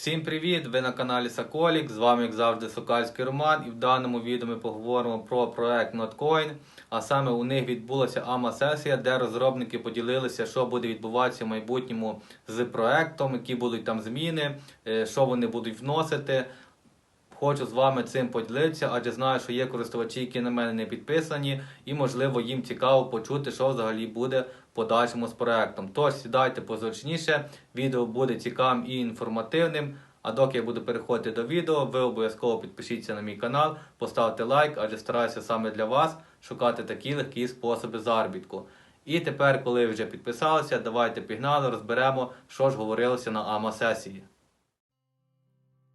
Всім привіт! Ви на каналі Соколік. З вами, як завжди, Сокальський Роман. І в даному відео ми поговоримо про проект Notcoin. А саме у них відбулася АМА-сесія, де розробники поділилися, що буде відбуватися в майбутньому з проектом, які будуть там зміни, е, що вони будуть вносити. Хочу з вами цим поділитися, адже знаю, що є користувачі, які на мене не підписані, і можливо їм цікаво почути, що взагалі буде подальшому з проектом. Тож сідайте позручніше, відео буде цікавим і інформативним. А доки я буду переходити до відео, ви обов'язково підпишіться на мій канал, поставте лайк, адже стараюся саме для вас шукати такі легкі способи заробітку. І тепер, коли ви вже підписалися, давайте пігнали, розберемо, що ж говорилося на АМА-сесії.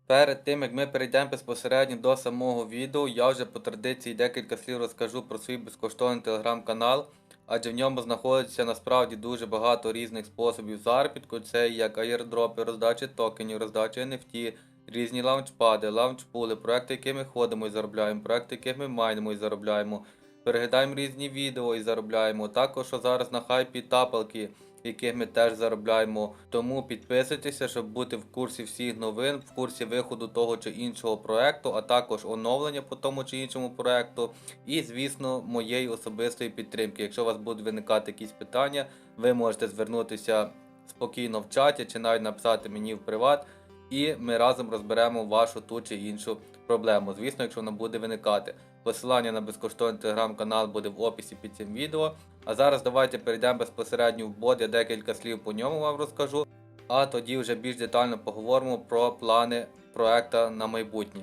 Перед тим як ми перейдемо безпосередньо до самого відео, я вже по традиції декілька слів розкажу про свій безкоштовний телеграм-канал, адже в ньому знаходиться насправді дуже багато різних способів заробітку. Це як аєрдропи, роздачі токенів, роздача NFT, різні лаунчпади, лаунчпули, проекти, які ми ходимо і заробляємо, проекти, які ми майнимо і заробляємо. Переглядаємо різні відео і заробляємо. Також зараз на хайпі тапалки, яких ми теж заробляємо. Тому підписуйтеся, щоб бути в курсі всіх новин, в курсі виходу того чи іншого проекту, а також оновлення по тому чи іншому проекту. І, звісно, моєї особистої підтримки. Якщо у вас будуть виникати якісь питання, ви можете звернутися спокійно в чаті чи навіть написати мені в приват. І ми разом розберемо вашу ту чи іншу проблему. Звісно, якщо вона буде виникати. Посилання на безкоштовний телеграм-канал буде в описі під цим відео. А зараз давайте перейдемо безпосередньо в бот, я декілька слів по ньому вам розкажу. А тоді вже більш детально поговоримо про плани проекта на майбутнє.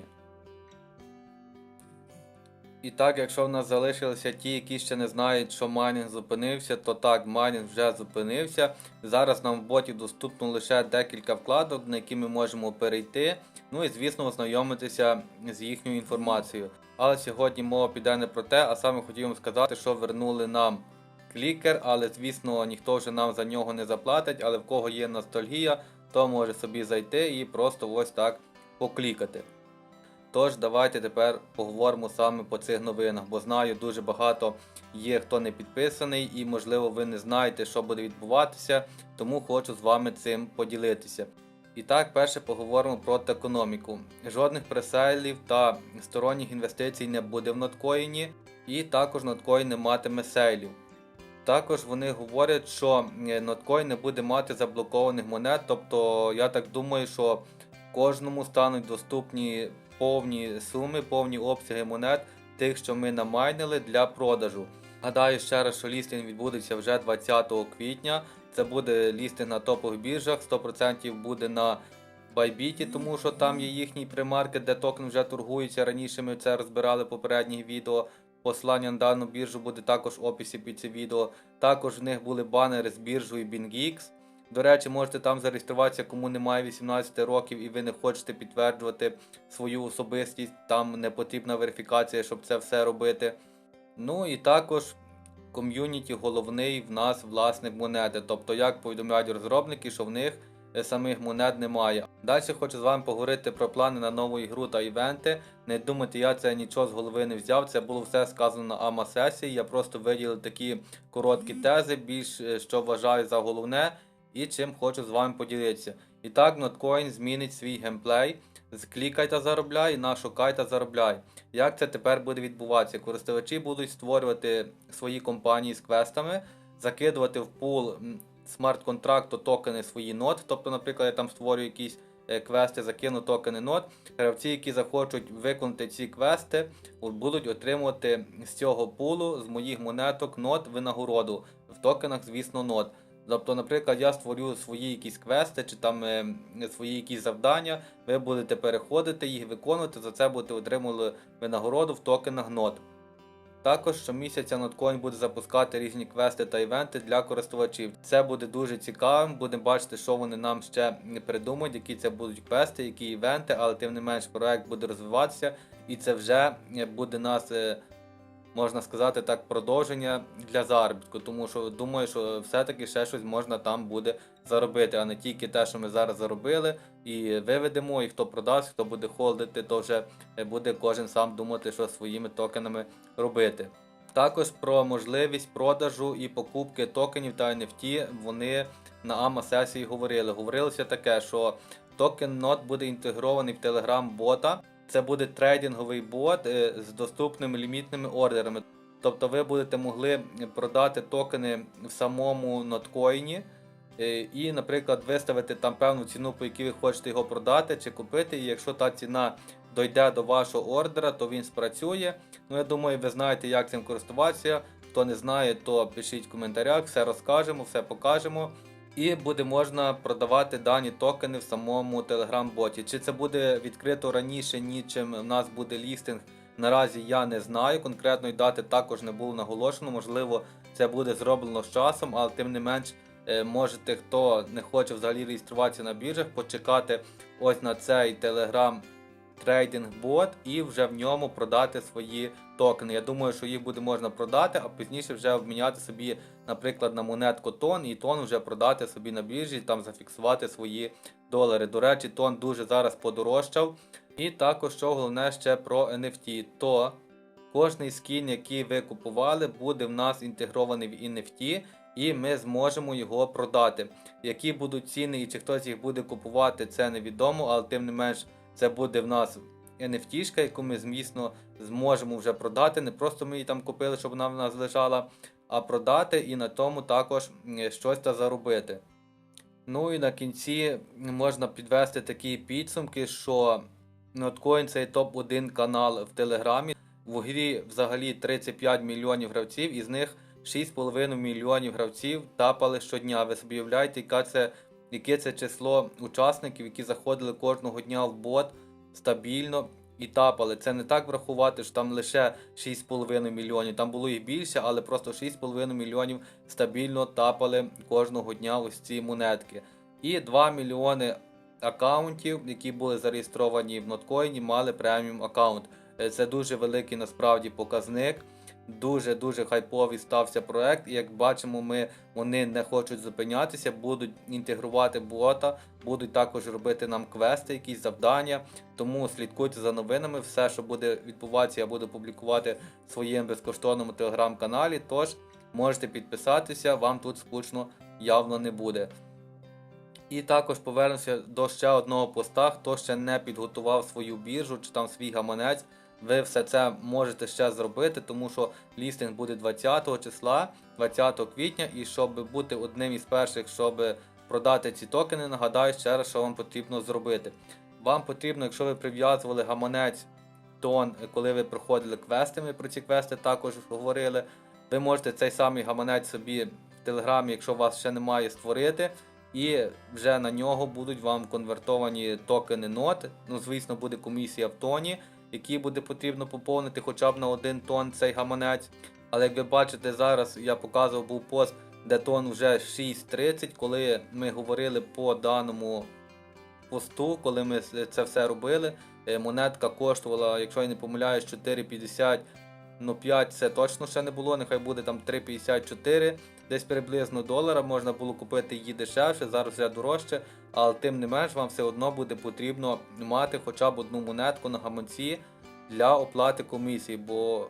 І так, якщо в нас залишилися ті, які ще не знають, що майнінг зупинився, то так, майнінг вже зупинився. Зараз нам в боті доступно лише декілька вкладок, на які ми можемо перейти. Ну і звісно, ознайомитися з їхньою інформацією. Але сьогодні мова піде не про те, а саме хотів вам сказати, що вернули нам клікер, але звісно ніхто вже нам за нього не заплатить, але в кого є ностальгія, то може собі зайти і просто ось так поклікати. Тож давайте тепер поговоримо саме по цих новинах, бо знаю дуже багато є хто не підписаний і можливо ви не знаєте, що буде відбуватися, тому хочу з вами цим поділитися. І так, перше поговоримо про економіку. Жодних пресейлів та сторонніх інвестицій не буде в ноткоїні, і також ноткоін не матиме сейлів. Також вони говорять, що ноткоін не буде мати заблокованих монет, тобто я так думаю, що кожному стануть доступні повні суми, повні обсяги монет, тих, що ми намайнили для продажу. Гадаю ще раз, що лістинг відбудеться вже 20 квітня. Це буде лістинг на топових біржах, 100% буде на Bybit, тому що там є їхній примаркет, де токен вже торгується. Раніше ми це розбирали в попередніх відео. Посилання на дану біржу буде також в описі під це відео. Також в них були банери з біржою BingX. До речі, можете там зареєструватися, кому немає 18 років і ви не хочете підтверджувати свою особистість. Там не потрібна верифікація, щоб це все робити. Ну і також ком'юніті головний в нас власник монети. Тобто, як повідомляють розробники, що в них е, самих монет немає. Далі хочу з вами поговорити про плани на нову ігру та івенти. Не думайте, я це нічого з голови не взяв. Це було все сказано на АМА сесії. Я просто виділив такі короткі тези, більш е, що вважаю за головне і чим хочу з вами поділитися. І так, Notcoin змінить свій геймплей. Клікай та заробляй, на шукай та заробляй. Як це тепер буде відбуватися? Користувачі будуть створювати свої компанії з квестами, закидувати в пул смарт-контракту токени свої нот. Тобто, наприклад, я там створюю якісь квести, закину токени нот. Гравці, які захочуть виконати ці квести, будуть отримувати з цього пулу, з моїх монеток нот винагороду. В токенах, звісно, нот. Тобто, наприклад, я створю свої якісь квести чи там е, свої якісь завдання, ви будете переходити їх виконувати, за це будете отримувати винагороду в токенах нот. Також щомісяця Notcoin буде запускати різні квести та івенти для користувачів. Це буде дуже цікавим, будемо бачити, що вони нам ще придумають, які це будуть квести, які івенти, але тим не менш проект буде розвиватися і це вже буде нас. Е, можна сказати так, продовження для заробітку, тому що думаю, що все-таки ще щось можна там буде заробити, а не тільки те, що ми зараз заробили, і виведемо, і хто продасть, хто буде холдити, то вже буде кожен сам думати, що своїми токенами робити. Також про можливість продажу і покупки токенів та NFT вони на АМА сесії говорили. Говорилося таке, що токен NOT буде інтегрований в Telegram бота. Це буде трейдинговий бот е, з доступними лімітними ордерами. Тобто ви будете могли продати токени в самому ноткоїні е, і, наприклад, виставити там певну ціну, по якій ви хочете його продати чи купити. І якщо та ціна дойде до вашого ордера, то він спрацює. Ну, я думаю, ви знаєте, як цим користуватися. Хто не знає, то пишіть в коментарях, все розкажемо, все покажемо. І буде можна продавати дані токени в самому Telegram-боті. Чи це буде відкрито раніше, ніж чим в нас буде лістинг, наразі я не знаю. Конкретної дати також не було наголошено. Можливо, це буде зроблено з часом, але тим не менш е, можете, хто не хоче взагалі реєструватися на біржах, почекати ось на цей Telegram трейдинг бот і вже в ньому продати свої токени. Я думаю, що їх буде можна продати, а пізніше вже обміняти собі, наприклад, на монетку тон і тон вже продати собі на біржі, там зафіксувати свої долари. До речі, тон дуже зараз подорожчав. І також, що головне ще про NFT, то кожний скін, який ви купували, буде в нас інтегрований в NFT. І ми зможемо його продати. Які будуть ціни і чи хтось їх буде купувати, це невідомо, але тим не менш це буде в нас NFT, яку ми, звісно, зможемо вже продати. Не просто ми її там купили, щоб вона в нас лежала, а продати і на тому також щось та заробити. Ну і на кінці можна підвести такі підсумки, що Notcoin це топ-1 канал в Телеграмі. В грі взагалі 35 мільйонів гравців, із них 6,5 мільйонів гравців тапали щодня. Ви собі уявляєте, яка це, яке це число учасників, які заходили кожного дня в бот стабільно і тапали. Це не так врахувати, що там лише 6,5 мільйонів. Там було їх більше, але просто 6,5 мільйонів стабільно тапали кожного дня ось ці монетки. І 2 мільйони аккаунтів, які були зареєстровані в ноткоїні, мали преміум аккаунт. Е, Це дуже великий насправді показник. Дуже дуже хайповий стався проект. І як бачимо, ми вони не хочуть зупинятися, будуть інтегрувати бота, будуть також робити нам квести, якісь завдання. Тому слідкуйте за новинами. Все, що буде відбуватися, я буду публікувати в своєму безкоштовному телеграм-каналі. Тож можете підписатися, вам тут скучно явно не буде. І також повернемося до ще одного поста. Хто ще не підготував свою біржу чи там свій гаманець, ви все це можете ще зробити, тому що лістинг буде 20 числа, 20 квітня, і щоб бути одним із перших, щоб продати ці токени, нагадаю ще раз, що вам потрібно зробити. Вам потрібно, якщо ви прив'язували гаманець тон, коли ви проходили квести, ми про ці квести також говорили. Ви можете цей самий гаманець собі в телеграмі, якщо у вас ще немає, створити. І вже на нього будуть вам конвертовані токени нот. Ну, звісно, буде комісія в тоні, які буде потрібно поповнити хоча б на один тон цей гаманець. Але як ви бачите, зараз я показував був пост, де тон вже 6.30, коли ми говорили по даному посту, коли ми це все робили. е, Монетка коштувала, якщо я не помиляюсь, 4,50. Ну 5 це точно ще не було, нехай буде там 3,54, десь приблизно долара. Можна було купити її дешевше, зараз вже дорожче, але тим не менш вам все одно буде потрібно мати хоча б одну монетку на гаманці для оплати комісії. Бо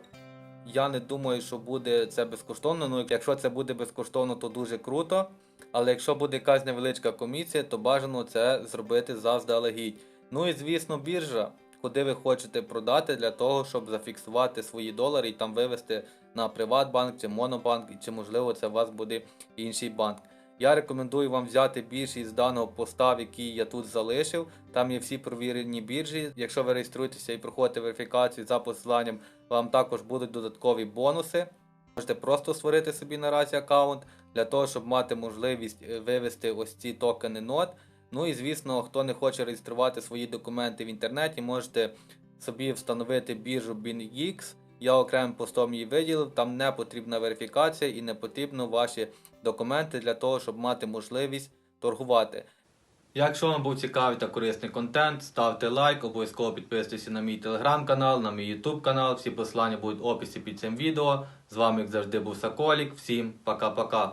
я не думаю, що буде це безкоштовно. Ну, якщо це буде безкоштовно, то дуже круто. Але якщо буде якась невеличка комісія, то бажано це зробити заздалегідь. Ну і звісно, біржа, куди ви хочете продати для того, щоб зафіксувати свої долари і там вивести на Приватбанк чи Монобанк, чи можливо це у вас буде інший банк. Я рекомендую вам взяти більшість з даного поста, який я тут залишив. Там є всі провірені біржі. Якщо ви реєструєтеся і проходите верифікацію за посиланням, вам також будуть додаткові бонуси. Можете просто створити собі наразі аккаунт для того, щоб мати можливість е, вивести ось ці токени нот. Ну і звісно, хто не хоче реєструвати свої документи в інтернеті, можете собі встановити біржу BinX. Я окремим постом її виділив, там не потрібна верифікація і не потрібно ваші документи для того, щоб мати можливість торгувати. Якщо вам був цікавий та корисний контент, ставте лайк, обов'язково підписуйтесь на мій телеграм-канал, на мій ютуб канал. Всі посилання будуть в описі під цим відео. З вами, як завжди, був Саколік. Всім пока-пока.